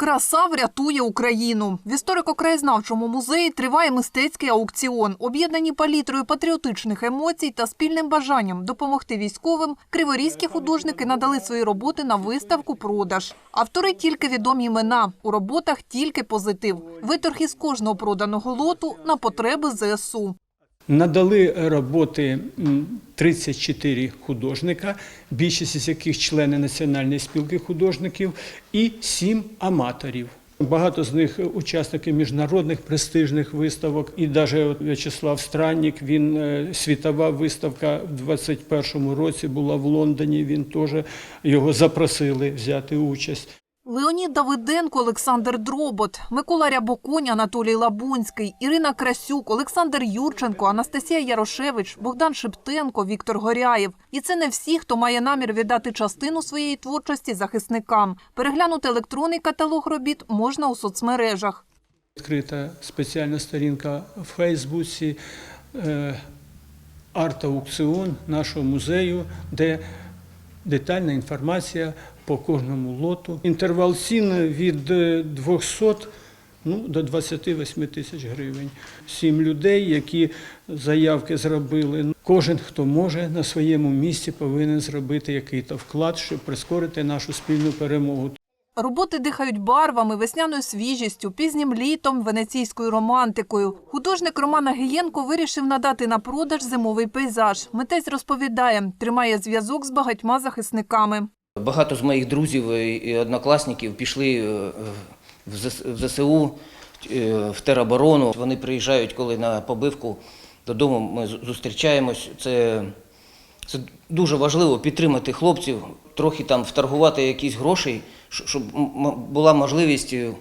Краса врятує Україну. В історико-краєзнавчому музеї триває мистецький аукціон. Об'єднані палітрою патріотичних емоцій та спільним бажанням допомогти військовим. Криворізькі художники надали свої роботи на виставку продаж. Автори тільки відомі імена. У роботах тільки позитив. Виторг із кожного проданого лоту на потреби ЗСУ. Надали роботи 34 художника, більшість з яких члени Національної спілки художників, і 7 аматорів. Багато з них учасники міжнародних престижних виставок. І навіть В'ячеслав Странник, він е, світова виставка в 21-му році була в Лондоні. Він теж його запросили взяти участь. Леонід Давиденко, Олександр Дробот, Микола Рябоконь, Анатолій Лабунський, Ірина Красюк, Олександр Юрченко, Анастасія Ярошевич, Богдан Шептенко, Віктор Горяєв. І це не всі, хто має намір віддати частину своєї творчості захисникам. Переглянути електронний каталог робіт можна у соцмережах. Відкрита спеціальна сторінка в Фейсбуці, е, арт-аукціон нашого музею, де детальна інформація по кожному лоту. Інтервал цін від е, 200 ну, до 28 тисяч гривень. Сім людей, які заявки зробили. Кожен, хто може, на своєму місці повинен зробити який-то вклад, щоб прискорити нашу спільну перемогу. Роботи дихають барвами, весняною свіжістю, пізнім літом, венеційською романтикою. Художник Роман Агієнко вирішив надати на продаж зимовий пейзаж. Митець розповідає, тримає зв'язок з багатьма захисниками. Багато з моїх друзів і- однокласників пішли е, в ЗСУ, е, в тероборону. Вони приїжджають, коли на побивку додому ми зустрічаємось. Це, це дуже важливо підтримати хлопців, трохи там вторгувати якісь грошей, щоб була можливість е,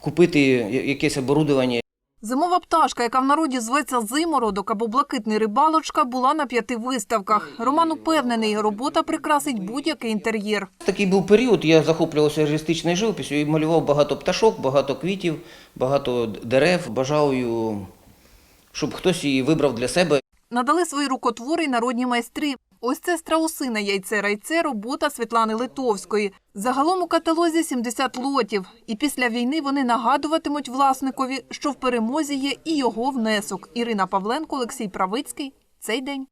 купити якесь оборудовання. Зимова пташка, яка в народі зветься зимородок або блакитний рибалочка, була на п'яти виставках. Роман упевнений, робота прикрасить будь-який інтер'єр. Такий був період, я захоплювався реалістичною живописю і малював багато пташок, багато квітів, багато дерев. Бажаю, щоб хтось її вибрав для себе. Надали свої рукотвори й народні майстри. Ось це страусине яйце райце робота Світлани Литовської. Загалом у каталозі 70 лотів. І після війни вони нагадуватимуть власникові, що в перемозі є і його внесок. Ірина Павленко, Олексій Правицький. Цей день.